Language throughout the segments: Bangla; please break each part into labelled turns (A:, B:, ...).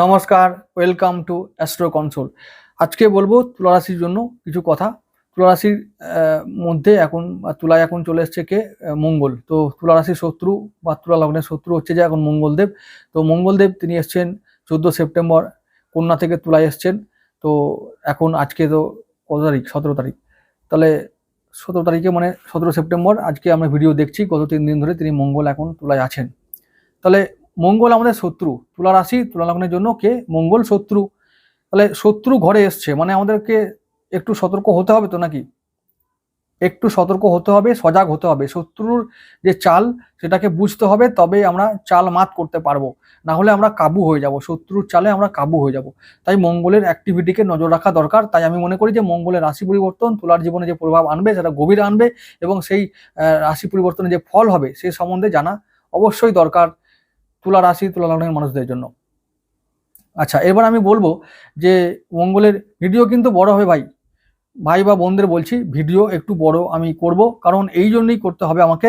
A: নমস্কার ওয়েলকাম টু অ্যাস্ট্রো কনসোল আজকে বলব তুলা রাশির জন্য কিছু কথা। তুলা রাশির আহ, মধ্যে এখন তুলায় এখন চলে এসছে কে? মঙ্গল। তো তুলা রাশির শত্রু বা তুলা লগ্নের শত্রু হচ্ছে যে এখন মঙ্গলদেব। তো মঙ্গলদেব তিনি এসছেন চোদ্দ সেপ্টেম্বর কন্যা থেকে তুলায় এসছেন। তো এখন আজকে তো কত তারিখ? সতেরো তারিখ। তাহলে সতেরো তারিখে মানে সতেরো সেপ্টেম্বর আজকে আমরা ভিডিও দেখছি গত তিন দিন ধরে তিনি মঙ্গল এখন তুলায় আছেন। তাহলে মঙ্গল আমাদের শত্রু। তুলা রাশি, তুলা লগ্নের জন্য কে? মঙ্গল শত্রু। তাহলে শত্রু ঘরে এসছে মানে আমাদেরকে একটু সতর্ক হতে হবে তো নাকি? একটু সতর্ক হতে হবে, সজাগ হতে হবে। শত্রুর যে চাল, সেটাকে বুঝতে হবে, তবে আমরা চাল মাত করতে পারব। না হলে আমরা কাবু হয়ে যাব, শত্রুর চালে আমরা কাবু হয়ে যাব। তাই মঙ্গলের অ্যাক্টিভিটিকে নজর রাখা দরকার। তাই আমি মনে করি যে মঙ্গলের রাশি পরিবর্তন, তুলার জীবনে যে প্রভাব আনবে, সেটা গভীর আনবে এবং সেই রাশি পরিবর্তনের যে ফল হবে, সে সম্বন্ধে জানা অবশ্যই দরকার। তুলা রাশি, তুলা লগ্নের মানুষদের জন্য। আচ্ছা এবার আমি বলব যে মঙ্গলের ভিডিও কিন্তু বড় হবে ভাই। ভাই বা বোনদের বলছি ভিডিও একটু বড় আমি করব, কারণ এই জন্যই করতে হবে আমাকে।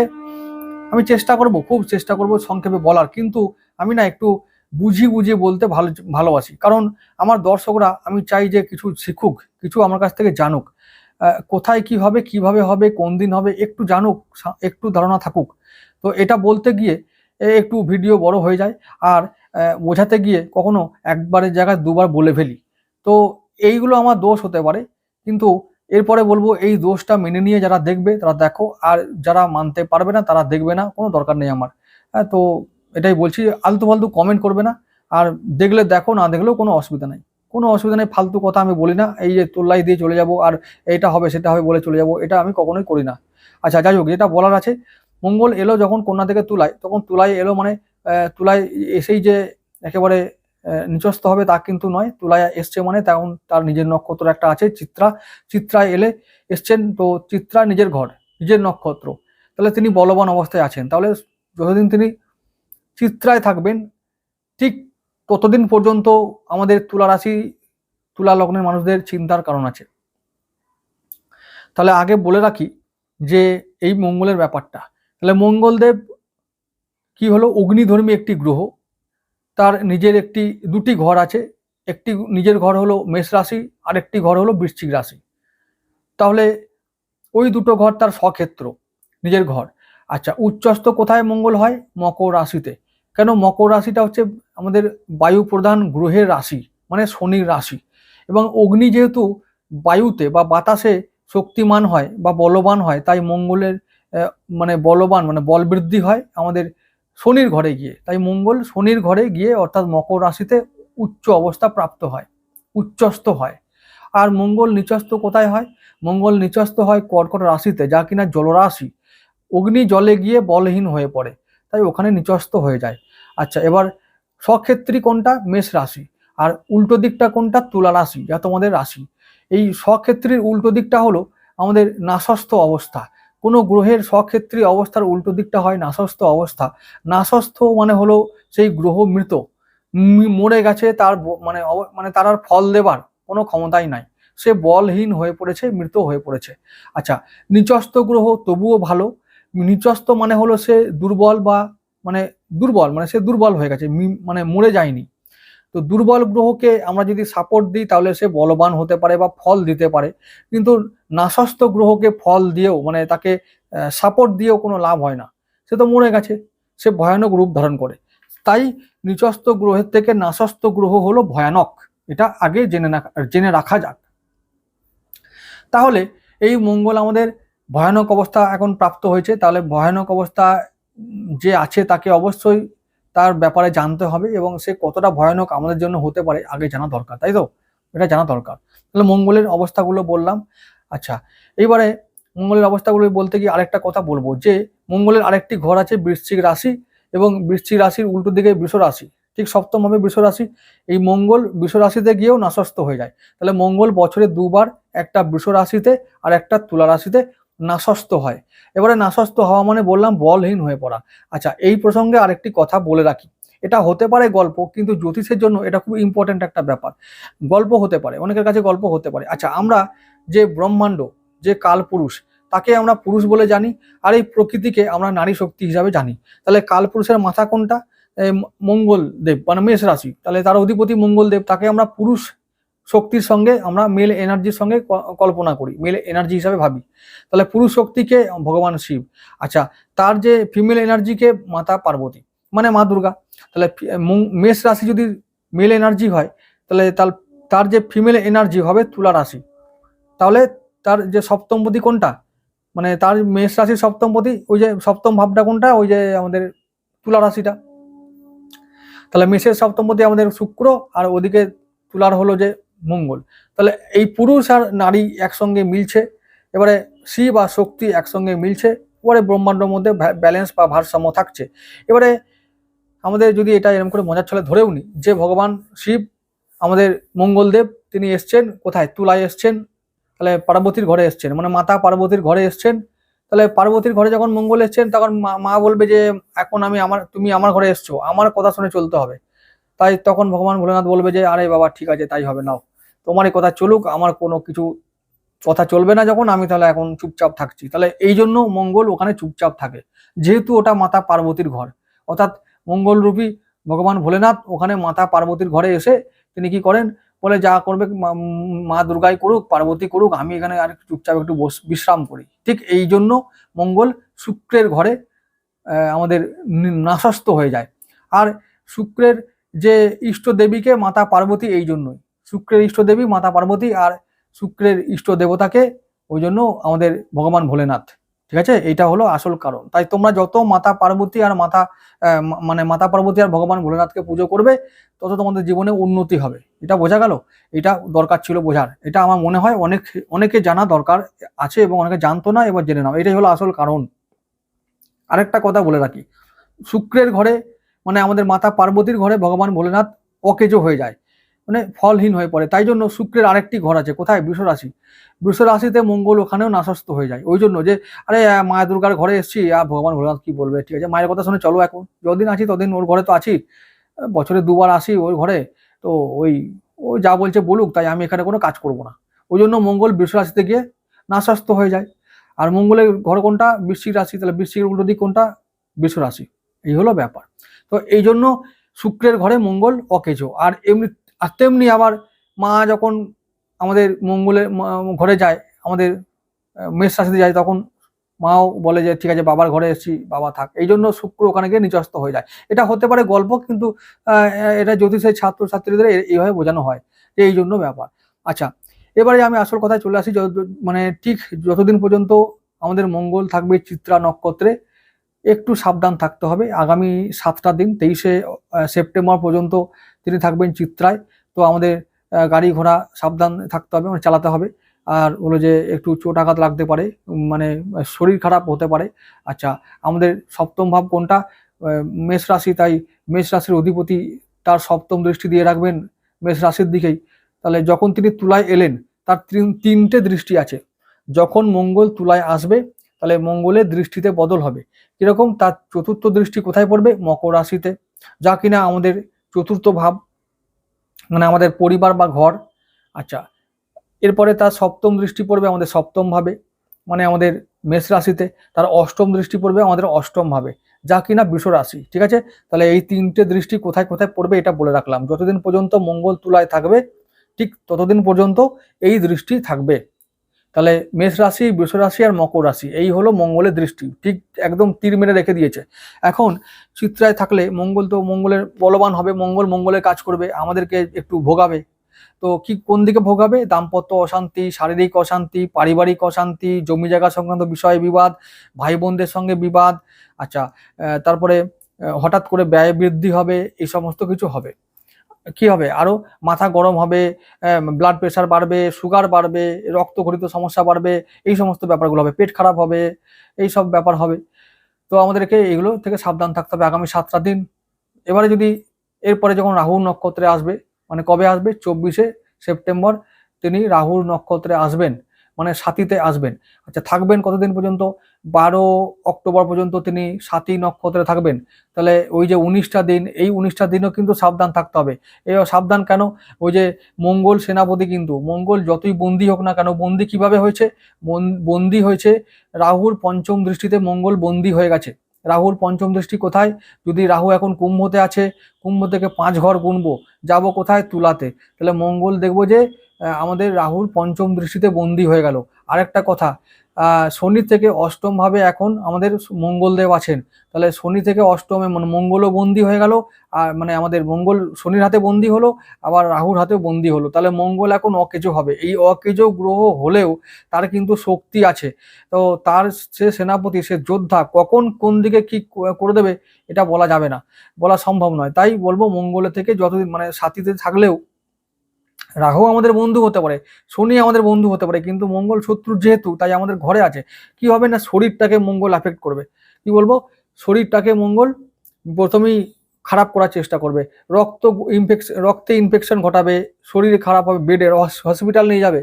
A: আমি চেষ্টা করব, খুব চেষ্টা করব সংক্ষেপে বলার, কিন্তু আমি না একটু বুঝিয়ে বুঝিয়ে বলতে ভালো, ভালোবাসি। কারণ আমার দর্শকরা, আমি চাই যে কিছু শিখুক, কিছু আমার কাছ থেকে জানুক। কোথায় কি হবে, কীভাবে হবে, কোন দিন হবে, একটু জানুক একটু ধারণা থাকুক। তো এটা বলতে গিয়ে একটু ভিডিও বড় হয়ে যায় আর বোঝাতে গিয়ে কখনো একবারের জায়গায় দুবার বলে ফেলি। তো এইগুলো আমার দোষ হতে পারে, কিন্তু এরপরে বলব এই দোষটা মেনে নিয়ে যারা দেখবে তারা দেখো, আর যারা মানতে পারবে না তারা দেখবে না, কোনো দরকার নেই আমার। হ্যাঁ তো এটাই বলছি, আলতু ফালতু কমেন্ট করবে না, আর দেখলে দেখো, না দেখলেও কোনো অসুবিধা নেই। কোনো অসুবিধা নেই, ফালতু কথা আমি বলি না, এই যে তোল্লাই দিয়ে চলে যাব, আর এটা হবে, সেটা হবে বলে চলে যাব, এটা আমি কখনোই করি না। আচ্ছা যাই হোক, যেটা বলার আছে মঙ্গল এলো যখন কন্যা থেকে তুলায়, তখন তুলায় এলো মানে তুলায় এসেই যে একেবারে নিচস্থ হবে তা কিন্তু নয়। তুলায় এসছে মানে তখন তার নিজের নক্ষত্র একটা আছে, চিত্রা। চিত্রায় এলে এসছেন তো চিত্রা নিজের ঘর, নিজের নক্ষত্র। তাহলে তিনি বলবান অবস্থায় আছেন। তাহলে যতদিন তিনি চিত্রায় থাকবেন, ঠিক ততদিন পর্যন্ত আমাদের তুলা রাশি, তুলা লগ্নের মানুষদের চিন্তার কারণ আছে। তাহলে আগে বলে রাখি যে এই মঙ্গলের ব্যাপারটা তাহলে মঙ্গলদেব কি হলো? অগ্নিধর্মী একটি গ্রহ। তার নিজের একটি, দুটি ঘর আছে। একটি নিজের ঘর হলো মেষ রাশি আর একটি ঘর হলো বৃশ্চিক রাশি। তাহলে ওই দুটো ঘর তার স্বক্ষেত্র, নিজের ঘর। আচ্ছা উচ্চস্থ কোথায় মঙ্গল হয়? মকর রাশিতে। কেন মকর রাশিটা হচ্ছে আমাদের বায়ু প্রধান গ্রহের রাশি মানে শনির রাশি। এবং অগ্নি যেহেতু বায়ুতে বা বাতাসে শক্তিমান হয় বা বলবান হয়, তাই মঙ্গলের মানে বলবান মানে বল বৃদ্ধি হয় আমাদের শনির ঘরে গিয়ে। তাই মঙ্গল শনির ঘরে গিয়ে অর্থাৎ মকর রাশিতে উচ্চ অবস্থা প্রাপ্ত হয়, উচ্চস্থ হয়। আর মঙ্গল নিচস্থ কোথায় হয়? মঙ্গল নিচস্থ হয় কর্কট রাশিতে, যা কিনা জলরাশি। অগ্নি জলে গিয়ে বলহীন হয়ে পড়ে, তাই ওখানে নিচস্থ হয়ে যায়। আচ্ছা এবার স্বক্ষেত্রী কোনটা? মেষ রাশি। আর উল্টো দিকটা কোনটা? তুলা রাশি, যা তোমাদের রাশি। এই স্বক্ষেত্রীর উল্টো দিকটা হলো আমাদের নাসস্থ অবস্থা। কোনো গ্রহের স্বক্ষেত্রী অবস্থার উল্টো দিকটা হয় নাসস্থ অবস্থা। নাসস্থ মানে হলো সেই গ্রহ মৃত। মরে গেছে তার মানে মানে তার আর ফল দেবার কোনো ক্ষমতাই নাই। সে বলহীন হয়ে পড়েছে, মৃত হয়ে পড়েছে। আচ্ছা নিচস্থ গ্রহ তবুও ভালো। নিচস্থ মানে হলো সে দুর্বল বা মানে দুর্বল মানে সে দুর্বল হয়ে গেছে মানে মরে যায়নি। তো দুর্বল গ্রহকে আমরা যদি সাপোর্ট দিই, তাহলে সে বলবান হতে পারে বা ফল দিতে পারে। কিন্তু নাসস্থ গ্রহকে ফল দিয়েও মানে তাকে সাপোর্ট দিয়েও কোনো লাভ হয় না। সে তো মরে গেছে। সে ভয়ানক রূপ ধারণ করে। তাই নিচস্থ গ্রহের থেকে নাসস্থ গ্রহ হলো ভয়ানক। এটা আগে জেনে জেনে রাখা যাক। তাহলে এই মঙ্গল আমাদের ভয়ানক অবস্থা এখন প্রাপ্ত হয়েছে। তাহলে ভয়ানক অবস্থা যে আছে তাকে অবশ্যই তার ব্যাপারে জানতে হবে এবং সে কতটা ভয়ানক আমাদের জন্য হতে পারে আগে জানা দরকার, তাই তো? এটা জানা দরকার। তাহলে মঙ্গলের অবস্থাগুলো বললাম। আচ্ছা এইবারে মঙ্গলের অবস্থাগুলো বলতে গিয়ে আরেকটা কথা বলব যে, মঙ্গলের আরেকটি ঘর আছে বৃশ্চিক রাশি এবং বৃশ্চিক রাশির উল্টো দিকে বৃষ রাশি। ঠিক সপ্তম হবে বৃষ রাশি। এই মঙ্গল বৃষ রাশিতে গিয়েও নাসস্ত হয়ে যায়। তাহলে মঙ্গল বছরে দুবার একটা বৃষ রাশিতে আর একটা তুলা রাশিতে নাসস্ত হয়। এবারে নাসস্ত হওয়া মানে বললাম বলহীন হয়ে পড়া। আচ্ছা এই প্রসঙ্গে আরেকটি কথা বলে রাখি। এটা হতে পারে গল্প, কিন্তু জ্যোতিষের জন্য এটা খুব ইম্পর্ট্যান্ট একটা ব্যাপার। গল্প হতে পারে, অনেকের কাছে গল্প হতে পারে। আচ্ছা আমরা যে ব্রহ্মাণ্ড, যে কালপুরুষ, তাকে আমরা পুরুষ বলে জানি, আর এই প্রকৃতিকে আমরা নারী শক্তি হিসাবে জানি। তাহলে কালপুরুষের মাথা কোনটা? মঙ্গল দেব মানে মেষ রাশি। তাহলে তার অধিপতি মঙ্গল দেব, তাকে আমরা পুরুষ শক্তির সঙ্গে আমরা মেল এনার্জির সঙ্গে কল্পনা করি, মেল এনার্জি হিসাবে ভাবি। তাহলে পুরুষ শক্তিকে ভগবান শিব। আচ্ছা তার যে ফিমেল এনার্জিকে মাতা পার্বতী মানে মা দুর্গা, তাহলে মেষ রাশি যদি মেল এনার্জি হয়, তাহলে তার তার যে ফিমেল এনার্জি হবে তুলা রাশি। তাহলে তার যে সপ্তমপতি কোনটা? মানে তার মেষ রাশির সপ্তমপতি ওই যে সপ্তম ভাবটা কোনটা? ওই যে আমাদের তুলা রাশিটা। তাহলে মেষের সপ্তমপতি আমাদের শুক্র, আর ওদিকে তুলার হলো যে মঙ্গল। তাহলে এই পুরুষ আর নারী একসঙ্গে মিলছে, এবারে শিব আর শক্তি একসঙ্গে মিলছে, এবারে ব্রহ্মাণ্ডর মধ্যে ব্যালেন্স বা ভারসাম্য থাকছে। এবারে আমাদের যদি এটা এরকম করে মজার ছলে ধরেও নি, যে ভগবান শিব, আমাদের মঙ্গলদেব, তিনি এসছেন, কোথায়? তুলায় এসছেন, তাহলে পার্বতীর ঘরে এসছেন মানে মাতা পার্বতীর ঘরে এসছেন। তাহলে পার্বতীর ঘরে যখন মঙ্গল এসছেন, তখন মা- বলবে যে, এখন আমি আমার, তুমি আমার ঘরে এসছো, আমার কথা শুনে চলতে হবে। তাই তখন ভগবান ভোলেনাথ বলবে যে, আরে বাবা, ঠিক আছে, তাই হবে, নাও। তোমার এই কথা চলুক, আমার কোনো কিছু কথা চলবে না যখন, আমি তাহলে এখন চুপচাপ থাকছি। তাহলে এই জন্য মঙ্গল ওখানে চুপচাপ থাকে। যেহেতু ওটা মাতা পার্বতীর ঘর। অর্থাৎ মঙ্গলরূপী ভগবান ভোলেনাথ ওখানে মাতা পার্বতীর ঘরে এসে তিনি কি করেন? বলে যা করবে মা- দুর্গাই করুক, পার্বতী করুক, আমি এখানে আর চুপচাপ একটু বিশ্রাম করি। ঠিক এই জন্য মঙ্গল শুক্রের ঘরে আমাদের নাশস্ত হয়ে যায়। আর শুক্রের যে ইষ্ট দেবীকে মাতা পার্বতী এই জন্যই। শুক্রের ইষ্ট দেবী মাতা পার্বতী আর শুক্রের ইষ্ট দেবতাকে ওই জন্য আমাদের ভগবান ভোলেনাথ। ঠিক আছে? এটা হলো আসল কারণ। তাই তোমরা যত মাতা পার্বতী আর মাতা মানে মাতা পার্বতী আর ভগবান ভোলেনাথকে পুজো করবে, তত তোমাদের জীবনে উন্নতি হবে। এটা বোঝা গেল? এটা দরকার ছিল বোঝার। এটা আমার মনে হয় অনেক, অনেকে জানা দরকার আছে এবং অনেকে জানতো না এবার জেনে নাও। এটাই হলো আসল কারণ। আরেকটা কথা বলে রাখি। শুক্রের ঘরে মানে আমাদের মাতা পার্বতীর ঘরে ভগবান ভোলেনাথ অকেজো হয়ে যায়। মানে ফলহীন হয়ে পড়ে। তাই জন্য শুক্রের আরেকটি ঘর আছে। কোথায়? বৃষ রাশি রাশিতে মঙ্গল ওখানেও নাশস্ত হয়ে যায়। ওই জন্য যে আরে আহ, মা দুর্গার ঘরে এসেছি। আর ভগবান ভোলেনাথ কি বলবে? ঠিক আছে মায়ের কথা শুনে চলো এখন। যতদিন আছি ততদিন ওর ঘরে তো আছি। বছরে দুবার আসি ওর ঘরে। তো ওই ও যা বলছে বলুক তাই আমি এখানে কোনো কাজ করব না। ওই জন্য মঙ্গল বৃষ রাশিতে গিয়ে নাশস্ত হয়ে যায়। আর মঙ্গলের ঘর কোনটা? বৃশ্চিক রাশি। তাহলে বৃশ্চিকের উল্টো দিক কোনটা? বৃষ রাশি এই হলো ব্যাপার। তো এই জন্য শুক্রের ঘরে মঙ্গল অকেজো। আর এমনি আর তেমনি আবার মা যখন আমাদের মঙ্গলের ঘরে যায়, আমাদের মেষ রাশিতে যায়, তখন মাও বলে যে, ঠিক আছে, বাবার ঘরে এসেছি, বাবা থাক। এই জন্য শুক্র ওখানে গিয়ে নিচস্ত হয়ে যায়। এটা হতে পারে গল্প, কিন্তু এটা জ্যোতিষের ছাত্র ছাত্রীদের এইভাবে বোঝানো হয় যে, এই জন্য ব্যাপার। আচ্ছা এবারে আমি আসল কথায় চলে আসি মানে ঠিক যতদিন পর্যন্ত আমাদের মঙ্গল থাকবে চিত্রা নক্ষত্রে, একটু সাবধান থাকতে হবে। আগামী সাতটা দিন, তেইশে সেপ্টেম্বর পর্যন্ত তিনি থাকবেন চিত্রায়। তো আমাদের গাড়ি ঘোড়া সাবধান থাকতে হবে মানে চালাতে হবে। আর হলো যে একটু চোট আঘাত লাগতে পারে মানে শরীর খারাপ হতে পারে। আচ্ছা আমাদের সপ্তম ভাব কোনটা? মেষ রাশি, তাই মেষ রাশির অধিপতি তার সপ্তম দৃষ্টি দিয়ে রাখবেন মেষ রাশির দিকেই। তাহলে যখন তিনি তুলায় এলেন, তার তিন- তিনটে দৃষ্টি আছে। যখন মঙ্গল তুলায় আসবে, তাহলে মঙ্গলের দৃষ্টিতে বদল হবে। কীরকম? তার চতুর্থ দৃষ্টি কোথায় পড়বে? মকর রাশিতে। যা কিনা আমাদের চতুর্থ ভাব মানে আমাদের পরিবার বা ঘর। আচ্ছা এরপরে তার সপ্তম দৃষ্টি পড়বে আমাদের সপ্তম ভাবে মানে আমাদের মেষ রাশিতে। তার অষ্টম দৃষ্টি পড়বে আমাদের অষ্টম ভাবে, যা কিনা বৃষ রাশি, ঠিক আছে? তাহলে এই তিনটে দৃষ্টি কোথায় কোথায় পড়বে এটা বলে রাখলাম। যতদিন পর্যন্ত মঙ্গল তুলায় থাকবে, ঠিক ততদিন পর্যন্ত এই দৃষ্টি থাকবে। তাহলে মেষ রাশি, বৃষ রাশি আর মকর রাশি, এই হলো মঙ্গলের দৃষ্টি। ঠিক একদম তীর মেরে রেখে দিয়েছে। এখন চিত্রায় থাকলে মঙ্গল তো মঙ্গলের বলবান হবে, মঙ্গল মঙ্গলের কাজ করবে, আমাদেরকে একটু ভোগাবে। তো কি কোন দিকে ভোগাবে? দাম্পত্য অশান্তি, শারীরিক অশান্তি, পারিবারিক অশান্তি, জমি জায়গা সংক্রান্ত বিষয়ে বিবাদ ভাই বোনদের সঙ্গে বিবাদ আচ্ছা তারপরে হঠাৎ করে ব্যয় বৃদ্ধি হবে, এই সমস্ত কিছু হবে। কি হবে? আরও মাথা গরম হবে ব্লাড প্রেশার বাড়বে সুগার বাড়বে রক্ত ঘটিত সমস্যা বাড়বে, এই সমস্ত ব্যাপারগুলো হবে। পেট খারাপ হবে, এই সব ব্যাপার হবে। তো আমাদেরকে এগুলো থেকে সাবধান থাকতে হবে আগামী সাতটা দিন। এবারে যদি এরপরে যখন রাহু নক্ষত্রে আসবে মানে কবে আসবে? চব্বিশে সেপ্টেম্বর তিনি রাহুর নক্ষত্রে আসবেন। মানে সাথীতে আসবেন। আচ্ছা থাকবেন কতদিন পর্যন্ত? বারো অক্টোবর পর্যন্ত তিনি সাতী নক্ষত্রে থাকবেন। তাহলে ওই যে উনিশটা দিন, এই উনিশটা দিনও কিন্তু সাবধান থাকতে হবে। এই সাবধান কেন? ওই যে মঙ্গল সেনাপতি কিন্তু, মঙ্গল যতই বন্দি হোক না কেন, বন্দি কীভাবে হয়েছে? বন- বন্দি হয়েছে রাহুর পঞ্চম দৃষ্টিতে মঙ্গল বন্দি হয়ে গেছে। রাহুর পঞ্চম দৃষ্টি কোথায়? যদি রাহু এখন কুম্ভতে আছে, কুম্ভ থেকে পাঁচ ঘর গুনবো, যাব কোথায়? তুলাতে। তাহলে মঙ্গল দেখব যে আমাদের রাহুর পঞ্চম দৃষ্টিতে বন্দী হয়ে গেল। আরেকটা কথা শনি থেকে অষ্টম ভাবে এখন আমাদের মঙ্গলদেব আছেন। তাহলে শনি থেকে অষ্টমে মানে মঙ্গলও বন্দী হয়ে গেল, আর মানে আমাদের মঙ্গল শনির হাতে বন্দী হলো, আবার রাহুর হাতেও বন্দী হলো। তাহলে মঙ্গল এখন অকেজো হবে। এই অকেজো গ্রহ হলেও তার কিন্তু শক্তি আছে। তো তার সে সেনাপতি, সে যোদ্ধা কখন কোন দিকে কি করে দেবে, এটা বলা যাবে না। বলা সম্ভব নয়। তাই বলব মঙ্গলের থেকে যতদিন মানে সাথীতে থাকলেও রাহু আমাদের বন্ধু হতে পারে, শনি আমাদের বন্ধু হতে পারে, কিন্তু মঙ্গল শত্রু যেহেতু, তাই আমাদের ঘরে আছে, কি হবে না শরীরটাকে মঙ্গল অ্যাফেক্ট করবে? কি বলব? শরীরটাকে মঙ্গল প্রথমেই খারাপ করার চেষ্টা করবে। রক্ত ইনফেকশন রক্তে ইনফেকশন ঘটাবে, শরীর খারাপ হবে বেডে হসপিটাল নিয়ে যাবে।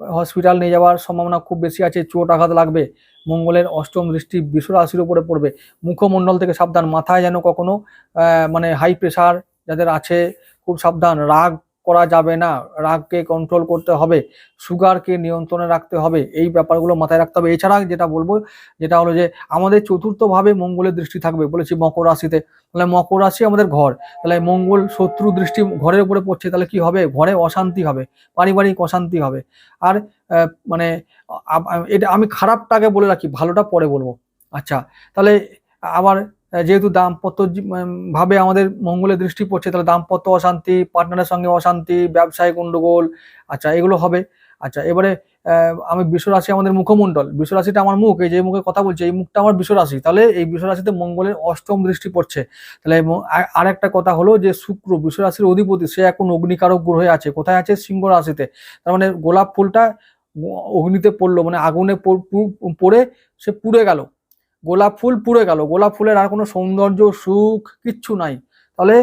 A: হসপিটাল নিয়ে যাওয়ার সম্ভাবনা খুব বেশি আছে, চোট আঘাত লাগবে, মঙ্গলের অষ্টম দৃষ্টি বিশ্ব রাশির উপরে পড়বে। মুখমণ্ডল থেকে সাবধান, মাথায় যেন কখনো মানে হাই প্রেশার যাদের আছে, খুব সাবধান, রাগ করা যাবে না। রাগকে কন্ট্রোল করতে হবে সুগারকে নিয়ন্ত্রণে রাখতে হবে, এই ব্যাপারগুলো মাথায় রাখতে হবে। এছাড়া যেটা বলব, যেটা হলো যে আমাদের চতুর্থভাবে মঙ্গলের দৃষ্টি থাকবে বলেছি মকর রাশিতে। তাহলে মকর রাশি আমাদের ঘর। তাহলে মঙ্গল শত্রু দৃষ্টি ঘরের উপরে পড়ছে, তাহলে কি হবে? ঘরে অশান্তি হবে, পারিবারিক অশান্তি হবে। আর মানে এটা আমি খারাপটাকে বলে রাখি, ভালোটা পরে বলব। আচ্ছা তাহলে আবার যেহেতু দাম্পত্য ভাবে আমাদের মঙ্গলের দৃষ্টি পড়ছে, তাহলে দাম্পত্য অশান্তি পার্টনারের সঙ্গে অশান্তি, ব্যবসায়িক গন্ডগোল আচ্ছা এগুলো হবে। আচ্ছা এবারে আমি বিশ্বরাশি আমাদের মুখমণ্ডল, বিশ্বরাশিটা আমার মুখ, এই যে মুখে কথা বলছি, এই মুখটা আমার বিশ্বরাশি, তাহলে এই বিশ্বরাশিতে মঙ্গলের অষ্টম দৃষ্টি পড়ছে। তাহলে আর- একটা কথা হলো যে শুক্র বিশ্বরাশির অধিপতি, সে এখন অগ্নিকারক গ্রহে আছে, কোথায় আছে? সিংহ রাশিতে। তার মানে গোলাপ ফুলটা অগ্নিতে পড়ল মানে আগুনে পড়ে সে পুড়ে গেল। গোলাপ ফুল পুড়ে গেল। গোলাপ ফুলের আর কোনো সৌন্দর্য, সুখ কিচ্ছু নাই। তাহলে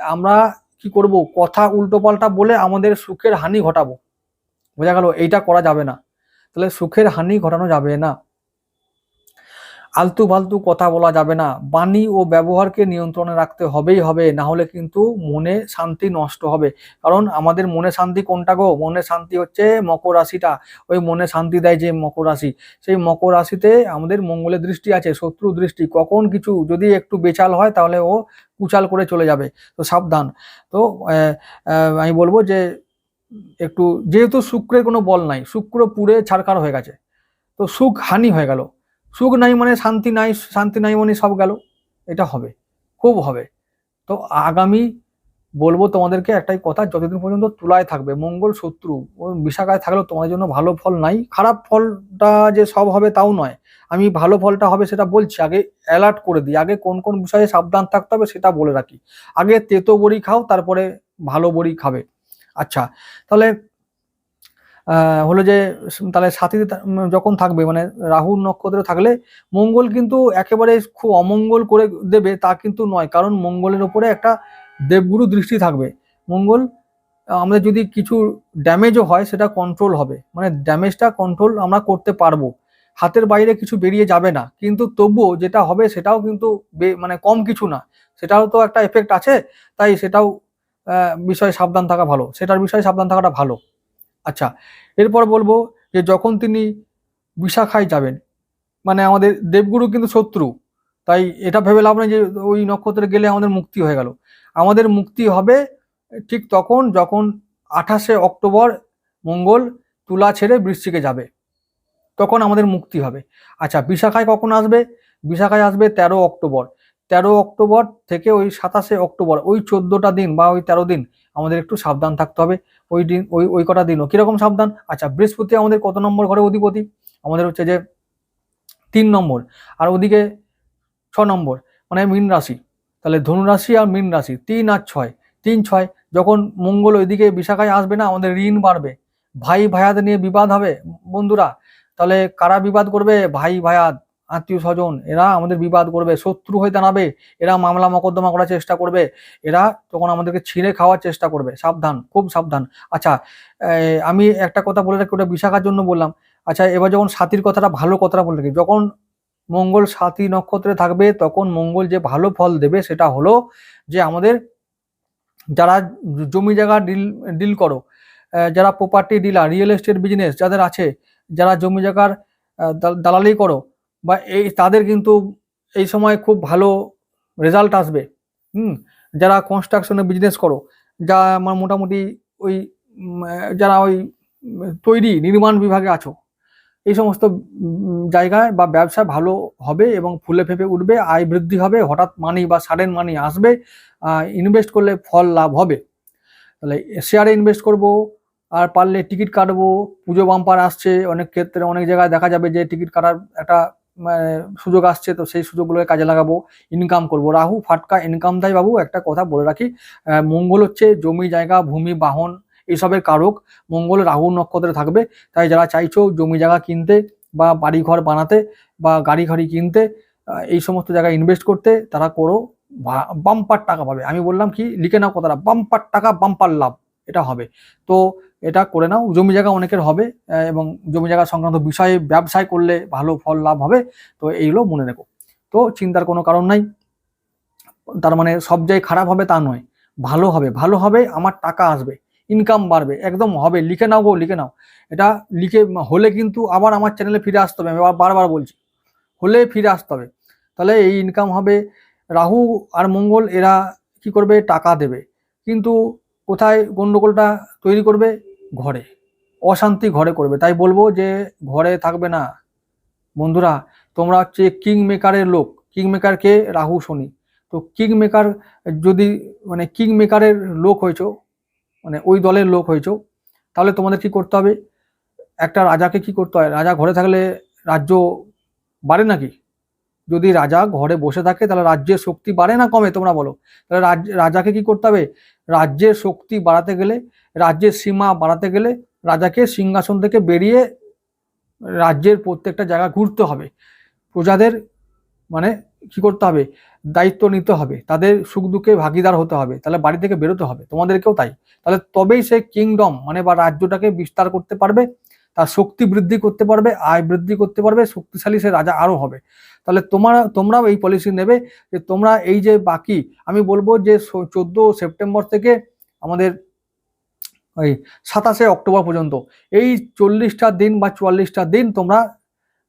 A: আমরা কি করব? কথা উল্টোপাল্টা বলে আমাদের সুখের হানি ঘটাবো। বোঝা গেল, এইটা করা যাবে না। তাহলে সুখের হানি ঘটানো যাবে না। আলতু ফালতু কথা বলা যাবে না। বাণী ও ব্যবহারকে নিয়ন্ত্রণে রাখতে হবেই হবে, না হলে কিন্তু মনে শান্তি নষ্ট হবে। কারণ আমাদের মনে শান্তি কোনটা গো? মনে শান্তি হচ্ছে মকর রাশিটা। ওই মনে শান্তি দেয় যে মকর রাশি। সেই মকর রাশিতে আমাদের মঙ্গলের দৃষ্টি আছে শত্রু দৃষ্টি। কখন কিছু যদি একটু বেচাল হয় তাহলে ও কুচাল করে চলে যাবে। তো সাবধান। তো আমি বলব যে একটু, যেহেতু শুক্রের কোনো বল নাই, শুক্র পুড়ে ছাড়খাড় হয়ে গেছে। তো সুখ হানি হয়ে গেল। সুখ নাই মানে শান্তি নাই শান্তি নাই মানে সব গেল। এটা হবে, খুব হবে। তো আগামী বলব তোমাদেরকে একটাই কথা, যতদিন পর্যন্ত তুলায় থাকবে, মঙ্গল শত্রু বিশাখায় থাকলেও তোমাদের জন্য ভালো ফল নাই। খারাপ ফলটা যে সব হবে তাও নয়। আমি ভালো ফলটা হবে সেটা বলছি, আগে অ্যালার্ট করে দিই। আগে কোন কোন বিষয়ে সাবধান থাকতে হবে সেটা বলে রাখি। আগে তেতো বড়ি খাও, তারপরে ভালো বড়ি খাবে। আচ্ছা তাহলে হলো যে তাহলে সাথীতে যখন থাকবে মানে রাহু নক্ষত্রে থাকলে, মঙ্গল কিন্তু একেবারে খুব অমঙ্গল করে দেবে তা কিন্তু নয়। কারণ মঙ্গলের উপরে একটা দেবগুরু দৃষ্টি থাকবে। মঙ্গল আমাদের যদি কিছু ড্যামেজও হয়, সেটা কন্ট্রোল হবে। মানে ড্যামেজটা কন্ট্রোল আমরা করতে পারব। হাতের বাইরে কিছু বেরিয়ে যাবে না। কিন্তু তবুও যেটা হবে, সেটাও কিন্তু মানে কম কিছু না। সেটাও তো একটা এফেক্ট আছে। তাই সেটাও বিষয়ে সাবধান থাকা ভালো। সেটার বিষয়ে সাবধান থাকাটা ভালো। আচ্ছা এরপর বলব যে যখন তিনি বিশাখায় যাবেন মানে আমাদের দেবগুরু কিন্তু শত্রু, তাই এটা ভেবে লাভ নেই যে ওই নক্ষত্রে গেলে আমাদের মুক্তি হয়ে গেল। আমাদের মুক্তি হবে ঠিক তখন যখন আঠাশে অক্টোবর মঙ্গল তুলা ছেড়ে বৃশ্চিকে যাবে, তখন আমাদের মুক্তি হবে। আচ্ছা বিশাখায় কখন আসবে? বিশাখায় আসবে তেরো অক্টোবর। তেরো অক্টোবর থেকে ওই সাতাশে অক্টোবর, ওই চোদ্দোটা দিন বা ওই তেরো দিন আমাদের একটু সাবধান থাকতে হবে। ওই দিন, ওই ওই কটা দিনও। কীরকম সাবধান? আচ্ছা বৃহস্পতি আমাদের কত নম্বর ঘরে অধিপতি? আমাদের হচ্ছে যে তিন নম্বর। আর ওদিকে ছ নম্বর মানে মীন রাশি। তাহলে ধনুরাশি আর মীন রাশি, তিন আর ছয়। তিন, ছয়, যখন মঙ্গল ওইদিকে বিশাখায় আসবে না, আমাদের ঋণ বাড়বে। ভাই ভাইয়াদের নিয়ে বিবাদ হবে, বন্ধুরা। তাহলে কারা বিবাদ করবে? ভাই ভাইয়াত আত্মীয় স্বজন, এরা আমাদের বিবাদ করবে, শত্রু হয়ে দাঁড়াবে, এরা মামলা মকদ্দমা করার চেষ্টা করবে, এরা তখন আমাদেরকে ছিঁড়ে খাওয়ার চেষ্টা করবে। সাবধান, খুব সাবধান। আচ্ছা আমি একটা কথা বলে রাখি, ওটা বিশাখার জন্য বললাম। আচ্ছা এবার যখন সাথীর কথাটা, ভালো কথাটা বলে রাখি, যখন মঙ্গল সাথী নক্ষত্রে থাকবে, তখন মঙ্গল যে ভালো ফল দেবে, সেটা হলো যে আমাদের যারা জমি জায়গা ডিল ডিল করো যারা property dealer real estate business যাদের আছে, যারা জমি জায়গার দালালি করো বা এই তাদের কিন্তু এই সময় খুব ভালো রেজাল্ট আসবে। হুম? যারা কনস্ট্রাকশনে বিজনেস করো, যা আমার মোটামুটি ওই যারা ওই, তৈরি, নির্মাণ বিভাগে আছো, এই সমস্ত জায়গায় বা ব্যবসা ভালো হবে এবং ফুলে ফেপে উঠবে, আয় বৃদ্ধি হবে, হঠাৎ মানি বা সাডেন মানি আসবে ইনভেস্ট করলে ফল লাভ হবে। তাহলে শেয়ারে ইনভেস্ট করব, আর পারলে টিকিট কাটবো, পুজো বাম্পার আসছে, অনেক ক্ষেত্রে অনেক জায়গায় দেখা যাবে যে টিকিট কাটার একটা সুযোগ আসছে, তো সেই সুযোগগুলোকে কাজে লাগাবো ইনকাম করব। রাহু, ফাটকা ইনকাম দেয় বাবু, একটা কথা বলে রাখি মঙ্গল হচ্ছে জমি, জায়গা, ভূমি, বাহন এইসবের কারক। মঙ্গল রাহু নক্ষত্রে থাকবে, তাই যারা চাইছো জমি, জায়গা কিনতে বা বাড়ি ঘর বানাতে বা গাড়ি ঘাড়ি কিনতে এই সমস্ত জায়গায় ইনভেস্ট করতে তারা করো বাম্পার টাকা পাবে। আমি বললাম কি, লিখে নাও কথাটা বাম্পার টাকা বাম্পার লাভ, এটা হবে। তো এটা করে নাও। জমি জায়গা অনেকের হবে এবং জমি জায়গা সংক্রান্ত বিষয়ে ব্যবসায় করলে ভালো ফল লাভ হবে। তো এইগুলো মনে রেখো। তো চিন্তার কোনো কারণ নাই। তার মানে সব জায়গায় খারাপ হবে তা নয়। ভালো হবে ভালো হবে, আমার টাকা আসবে ইনকাম বাড়বে, একদম হবে। লিখে নাও গো, লিখে নাও। এটা লিখে হলে কিন্তু আবার আমার চ্যানেলে ফিরে আসতে হবে। আমি বারবার বলছি, হলে ফিরে আসতে হবে। তাহলে এই ইনকাম হবে। রাহু আর মঙ্গল, এরা কি করবে? টাকা দেবে। কিন্তু কোথায় গন্ডগোলটা তৈরি করবে? ঘরে, অশান্তি ঘরে করবে। তাই বলব যে ঘরে থাকবে না। বন্ধুরা, তোমরা হচ্ছে কিং মেকারের লোক। কিং মেকারকে রাহু শনি। তো কিং মেকার যদি মানে কিং মেকারের লোক হয়েছো মানে ওই দলের লোক হয়েছো, তাহলে তোমাদের কি করতে হবে? একটা রাজাকে কি করতে হয়? রাজা ঘরে থাকলে রাজ্য বাড়ে নাকি? যদি রাজা ঘরে বসে থাকে, তাহলে রাজ্যের শক্তি বাড়ে না কমে? তোমরা বলো। তাহলে রাজ- রাজাকে কি করতে হবে? রাজ্যের শক্তি বাড়াতে গেলে রাজ্যের সীমা বাড়াতে গেলে রাজাকে সিংহাসন থেকে বেরিয়ে রাজ্যের প্রত্যেকটা জায়গা ঘুরতে হবে। প্রজাদের মানে কি করতে হবে? দায়িত্ব নিতে হবে। তাদের সুখ দুঃখে ভাগিদার হতে হবে। তাহলে বাড়ি থেকে বেরোতে হবে। তোমাদেরকেও তাই। তাহলে তবেই সে কিংডম মানে বা রাজ্যটাকে বিস্তার করতে পারবে, তার শক্তি বৃদ্ধি করতে পারবে, আয় বৃদ্ধি করতে পারবে, শক্তিশালী সে রাজা আরও হবে। তাহলে তোমরা, তোমরাও এই পলিসি নেবে যে তোমরা এই যে বাকি, আমি বলব যে চোদ্দ সেপ্টেম্বর থেকে আমাদের ওই সাতাশে অক্টোবর পর্যন্ত। এই চল্লিশটা দিন বা চুয়াল্লিশটা দিন তোমরা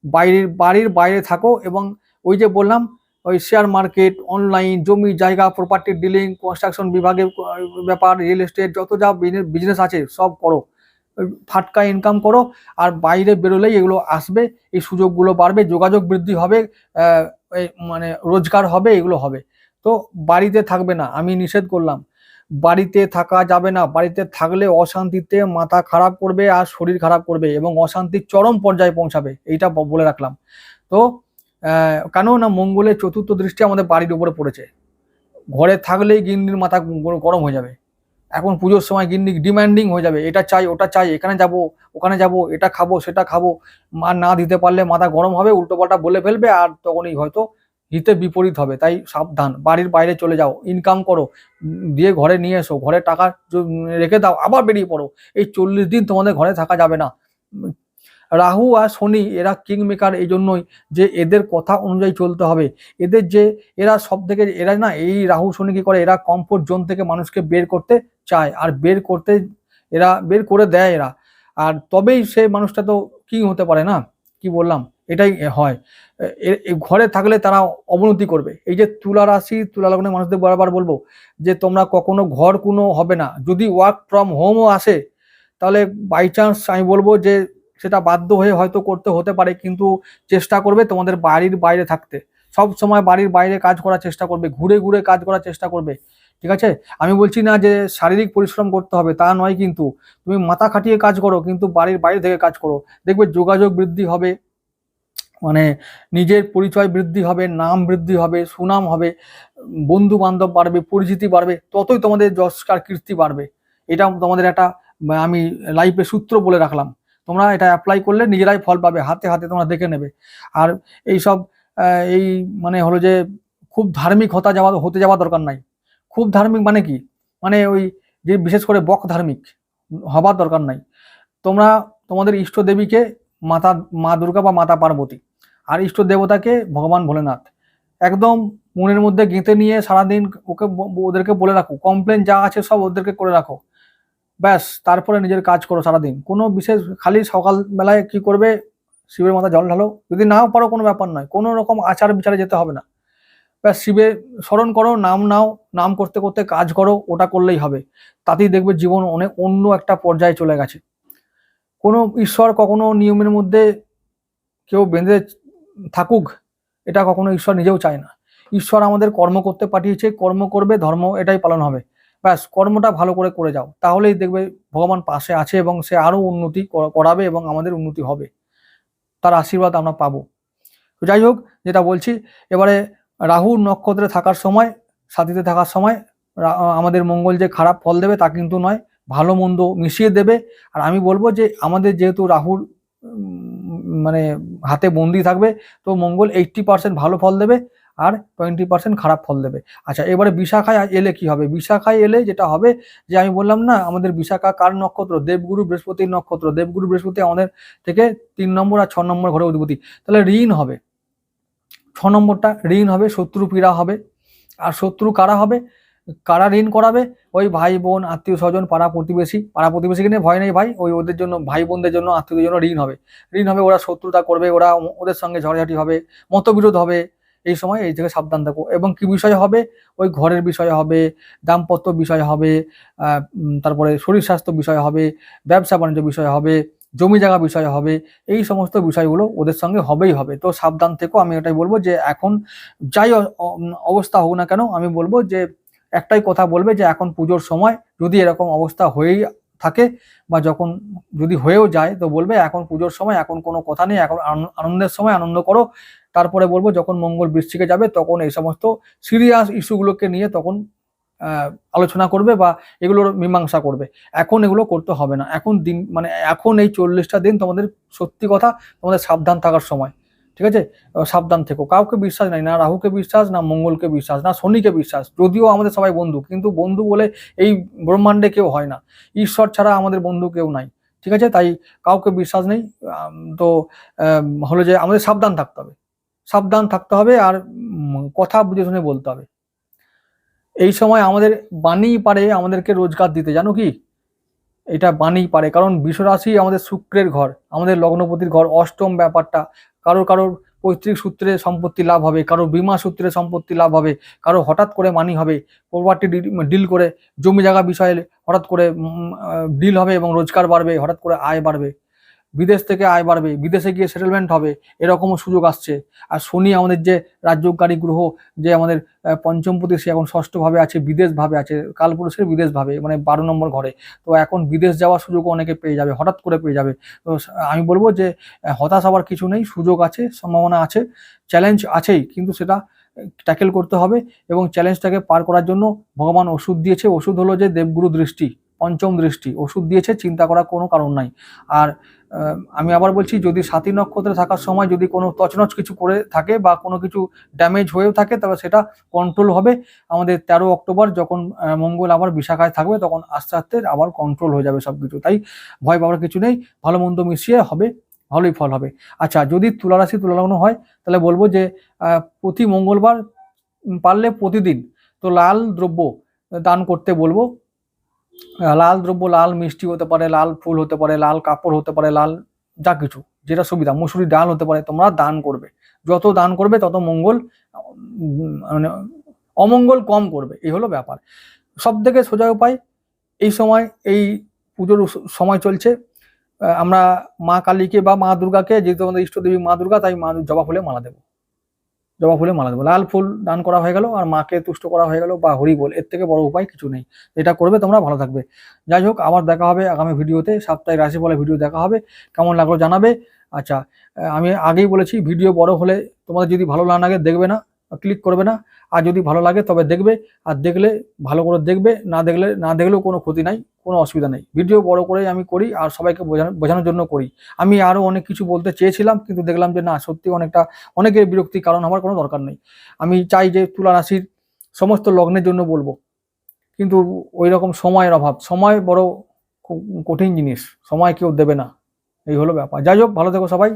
A: বাইরের, বাড়ির বাইরে থাকো এবং ওই যে বললাম, ওই শেয়ার মার্কেট অনলাইন জমি, জায়গা প্রপার্টি ডিলিং কনস্ট্রাকশন বিভাগের ব্যাপার রিয়েল এস্টেট যত যা বিজনেস আছে সব করো। ফাটকা ইনকাম করো আর বাইরে বেরোলেই এগুলো আসবে, এই সুযোগগুলো বাড়বে, যোগাযোগ বৃদ্ধি হবে মানে রোজগার হবে, এগুলো হবে। তো বাড়িতে থাকবে না, আমি নিষেধ করলাম। বাড়িতে থাকা যাবে না। বাড়িতে থাকলে অশান্তিতে মাথা খারাপ করবে আর শরীর খারাপ করবে এবং অশান্তির চরম পর্যায়ে পৌঁছাবে, এইটা বলে রাখলাম। তো কেন না মঙ্গলের চতুর্থ দৃষ্টি আমাদের বাড়ির উপরে পড়েছে। ঘরে থাকলেই গিন্নির মাথা গরম হয়ে যাবে। এখন পুজোর সময় গিন্নি ডিমান্ডিং হয়ে যাবে, এটা চাই, ওটা চাই, এখানে যাব, ওখানে যাব, এটা খাব, সেটা খাব। মা না দিতে পারলে মাথা গরম হবে উল্টো পাল্টা বলে ফেলবে আর তখনই হয়তো হিতে বিপরীত হবে, তাই সাবধান, বাড়ির বাইরে চলে যাও ইনকাম করো, দিয়ে ঘরে নিয়ে এসো, ঘরে টাকা রেখে দাও, আবার বেরিয়ে পড়ো, এই চল্লিশ দিন তোমাদের ঘরে থাকা যাবে না। রাহু আর শনি এরা কিং মেকার এই জন্যই যে এদের কথা অনুযায়ী চলতে হবে, এদের যে এরা সব থেকে এরা না এই রাহু শনি কি করে, এরা কমফোর্ট জোন থেকে মানুষকে বের করতে চায়, আর বের করতে, এরা বের করে দেয় এরা, আর তবেই সে মানুষটা তো কিং হতে পারে না, কি বললাম? এটাই হয়। ঘরে থাকলে তারা অবনতি করবে। এই যে তুলা রাশি, তুলা লগ্নের মানুষদের বারবার বলব যে, তোমরা কখনো ঘর কোনো হবে না। যদি ওয়ার্ক ফ্রম হোমও আসে, তাহলে বাই চান্স আমি বলব যে, সেটা বাধ্য হয়ে হয়তো করতে হতে পারে, কিন্তু চেষ্টা করবে তোমাদের বাড়ির বাইরে থাকতে। সব সময় বাড়ির বাইরে কাজ করার চেষ্টা করবে, ঘুরে ঘুরে কাজ করার চেষ্টা করবে। ঠিক আছে? আমি বলছি না যে, শারীরিক পরিশ্রম করতে হবে, তা নয় কিন্তু। তুমি মাথা খাটিয়ে কাজ করো, কিন্তু বাড়ির বাইরে থেকে কাজ করো। দেখবে যোগাযোগ বৃদ্ধি হবে। মানে নিজের পরিচয় বৃদ্ধি হবে, নাম বৃদ্ধি হবে, সুনাম হবে, বন্ধু বান্ধব বাড়বে, পরিচিতি বাড়বে, ততই তোমাদের যশকার কীর্তি বাড়বে। এটা তোমাদের একটা, আমি লাইফে সূত্র বলে রাখলাম। তোমরা এটা অ্যাপ্লাই করলে নিজেরাই ফল পাবে, হাতে হাতে তোমরা দেখে নেবে। আর এই সব এই মানে হলো যে খুব ধার্মিক হতা যাওয়া, হতে যাওয়া দরকার নাই। খুব ধার্মিক মানে কি? মানে ওই যে বিশেষ করে বক ধার্মিক হবার দরকার নাই। তোমরা তোমাদের ইষ্ট দেবীকে মাতা, মা দুর্গা বা মাতা পার্বতী আর ইষ্ট দেবতাকে ভগবান ভোলেনাথ। একদম মনের মধ্যে গেঁথে নিয়ে সারাদিন ওকে ওদেরকে বলে রাখো কমপ্লেন যা আছে সব ওদেরকে করে রাখো। ব্যাস, তারপরে নিজের কাজ করো সারাদিন। কোনো বিশেষ, খালি সকালবেলায় কি করবে? শিবের মাথা জল ঢালো। যদি নাও পারো কোনো ব্যাপার নয়, কোনো রকম আচার বিচারে যেতে হবে না। ব্যাস শিবের স্মরণ করো, নাম নাও, নাম করতে করতে কাজ করো, ওটা করলেই হবে। তাতেই দেখবে জীবন অনেক অন্য একটা পর্যায়ে চলে গেছে। কোনো ঈশ্বর কখনো নিয়মের মধ্যে কেউ বেঁধে থাকুক, এটা কখনো ঈশ্বর নিজেও চায় না। ঈশ্বর আমাদের কর্ম করতে পাঠিয়েছে, কর্ম করবে, ধর্ম এটাই পালন হবে। ব্যাস, কর্মটা ভালো করে করে যাও। তাহলেই দেখবে ভগবান পাশে আছে এবং সে আরও উন্নতি কর- করাবে এবং আমাদের উন্নতি হবে। তার আশীর্বাদ আমরা পাবো। তো যাই হোক, যেটা বলছি, এবারে রাহু নক্ষত্রে থাকার সময়, সাথীতে থাকার সময় আমাদের মঙ্গল যে খারাপ ফল দেবে তা কিন্তু নয়, ভালো মন্দ মিশিয়ে দেবে। আর আমি বলব যে আমাদের যেহেতু রাহুর মানে হাতে বন্দি থাকবে, তো মঙ্গল এইটটি পার্সেন্ট ভালো ফল দেবে আর টোয়েন্টি পার্সেন্ট খারাপ ফল দেবে। আচ্ছা এবারে বিশাখায় এলে কি হবে? বিশাখায় এলে যেটা হবে যে আমি বললাম না, আমাদের বিশাখা কার নক্ষত্র? দেবগুরু বৃহস্পতির নক্ষত্র। দেবগুরু বৃহস্পতি আমাদের থেকে তিন নম্বর আর ছ নম্বর ঘরে অধিপতি। তাহলে ঋণ হবে। ছ নম্বরটা ঋণ হবে, শত্রু পীড়া হবে। আর শত্রু কারা হবে? কারা ঋণ করাবে? ওই ভাই বোন, আত্মীয় স্বজন, পাড়া প্রতিবেশী। পাড়া প্রতিবেশীকে নিয়ে ভয় নেই ভাই, ওই ওদের জন্য, ভাই বোনদের জন্য, আত্মীয়দের জন্য ঋণ হবে। ঋণ হবে, ওরা শত্রুতা করবে, ওরা ওদের সঙ্গে ঝড়ঝাটি হবে, মতবিরোধ হবে। এই সময় এই থেকে সাবধান থাকো। এবং কি বিষয় হবে? ওই ঘরের বিষয় হবে, দাম্পত্য বিষয় হবে তারপরে শরীর স্বাস্থ্য বিষয় হবে, ব্যবসা বাণিজ্য বিষয় হবে, জমি জায়গা বিষয় হবে, এই সমস্ত বিষয়গুলো ওদের সঙ্গে হবেই হবে। তো সাবধান থেকেও আমি এটাই বলব যে এখন যাই অবস্থা হোক না কেন, আমি বলব যে একটাই কথা বলবে যে এখন পুজোর সময় যদি এরকম অবস্থা হয়েই থাকে বা যখন যদি হয়েও যায়, তো বলবে এখন পুজোর সময়, এখন কোনো কথা নেই, এখন আনন্দের সময় আনন্দ করো। তারপরে বলব যখন মঙ্গল বৃষ্টিকে যাবে, তখন এই সমস্ত সিরিয়াস ইস্যুগুলোকে নিয়ে তখন আলোচনা করবে বা এগুলোর মীমাংসা করবে। এখন এগুলো করতে হবে না। এখন দিন মানে এখন এই চল্লিশটা দিন তোমাদের সত্যি কথা, তোমাদের সাবধান থাকার সময়। ঠিক আছে? সাবধান থেকো। কাউকে বিশ্বাস নাই, না রাহুকে বিশ্বাস, না মঙ্গলকে বিশ্বাস, না শনিকে বিশ্বাস। যদিও আমাদের সবাই বন্ধু, কিন্তু বন্ধু বলে এই ব্রহ্মাণ্ডে কেউ হয় না। ঈশ্বর ছাড়া আমাদের বন্ধু কেউ নাই। ঠিক আছে? তাই কাউকে বিশ্বাস নেই। তো হলো যে আমাদের সাবধান থাকতে হবে। সাবধান থাকতে হবে আর কথা বুঝে শুনে বলতে হবে। এই সময় আমাদের বাণী পারে আমাদেরকে রোজগার দিতে, জানো কি? এটা বাণী পারে, কারণ বিশ্বরাশি আমাদের শুক্রের ঘর, আমাদের লগ্নপতির ঘর, অষ্টম ব্যাপারটা। কারোর কারোর পৈতৃক সূত্রে সম্পত্তি লাভ হবে, কারোর বিমা সূত্রে সম্পত্তি লাভ হবে কারও হঠাৎ করে মানি হবে প্রপার্টি ডিল করে জমি জায়গা বিষয়ে হঠাৎ করে ডিল হবে এবং রোজগার বাড়বে, হঠাৎ করে আয় বাড়বে। বিদেশ থেকে আয় বাড়বে, বিদেশে গিয়ে সেটেলমেন্ট হবে, এরকমও সুযোগ আসছে। আর শনি আমাদের যে রাজ্যকারী গ্রহ, যে আমাদের পঞ্চমপতি, সে এখন ষষ্ঠভাবে আছে, বিদেশভাবে আছে, কালপুরুষের বিদেশ ভাবে মানে বারো নম্বর ঘরে। তো এখন বিদেশ যাওয়ার সুযোগ অনেকে পেয়ে যাবে, হঠাৎ করে পেয়ে যাবে। তো আমি বলব যে হতাশ হওয়ার কিছু নেই, সুযোগ আছে, সম্ভাবনা আছে চ্যালেঞ্জ আছেই, কিন্তু সেটা ট্যাকেল করতে হবে এবং চ্যালেঞ্জটাকে পার করার জন্য ভগবান ওষুধ দিয়েছে। ওষুধ হলো যে দেবগুরু দৃষ্টি। পঞ্চম দৃষ্টি, ওষুধ দিয়েছে, চিন্তা করার কোনো কারণ নাই। আর আমি আবার বলছি, যদি সাতী নক্ষত্রে থাকার সময় যদি কোনো তছনছ কিছু করে থাকে বা কোনো কিছু ড্যামেজ হয়েও থাকে, তাহলে সেটা কন্ট্রোল হবে। আমাদের তেরো অক্টোবর যখন মঙ্গল আবার বিশাখায় থাকবে, তখন আস্তে আস্তে আবার কন্ট্রোল হয়ে যাবে সব কিছু তাই ভয় পাওয়ার কিছু নেই, ভালো মন্দ মিশিয়ে হবে, ভালোই ফল হবে। আচ্ছা যদি তুলা রাশি তুলা লগ্ন হয়, তাহলে বলব যে প্রতি মঙ্গলবার পারলে প্রতিদিন তো লাল দ্রব্য দান করতে বলব। লাল দ্রব্য, লাল মিষ্টি হতে পারে, লাল ফুল হতে পারে, লাল কাপড় হতে পারে, লাল যা কিছু, যেটা সুবিধা। মুসুরি ডাল হতে পারে, তোমরা দান করবে। যত দান করবে, তত মঙ্গল মানে অমঙ্গল কম করবে। এই হলো ব্যাপার। সব থেকে সোজা উপায়, এই সময়, এই পুজোর সময় চলছে। আমরা মা কালীকে বা মা দুর্গাকে, যেহেতু আমাদের ইষ্টদেবী মা দুর্গা, তাই মা জবা ফুলে মালা দেবো। জবা ফুলে মালা দেবো। লাল ফুল দান করা হয়ে গেল আর মাকে তুষ্ট করা হয়ে গেল বা হরি বল, এর থেকে বড় উপায় কিছু নেই। এটা করবে, তোমরা ভালো থাকবে। যাই হোক, আবার দেখা হবে আগামী ভিডিওতে। সাপ্তাহিক রাশি বলে ভিডিও দেখা হবে। কেমন লাগল জানাবে? আচ্ছা আমি আগেই বলেছি, ভিডিও বড় হলে তোমাদের যদি ভালো না লাগে দেখবে না ক্লিক করবে না। আর যদি ভালো লাগে তবে দেখবে, আর দেখলে ভালো করে দেখবে, না দেখলে, না দেখলেও কোনো ক্ষতি নাই, কোনো অসুবিধা নেই। ভিডিও বড় করেই আমি করি আর সবাইকে বোঝানো, বোঝানোর জন্য করি। আমি আরও অনেক কিছু বলতে চেয়েছিলাম, কিন্তু দেখলাম যে না, সত্যি অনেকটা, অনেকের বিরক্তির কারণ হওয়ার কোনো দরকার নেই। আমি চাই যে তুলা রাশির সমস্ত লগ্নের জন্য বলব। কিন্তু ওই রকম সময়ের অভাব। সময় বড় খুব কঠিন জিনিস। সময় কেউ দেবে না। এই হলো ব্যাপার। যাই হোক, ভালো থেকো সবাই।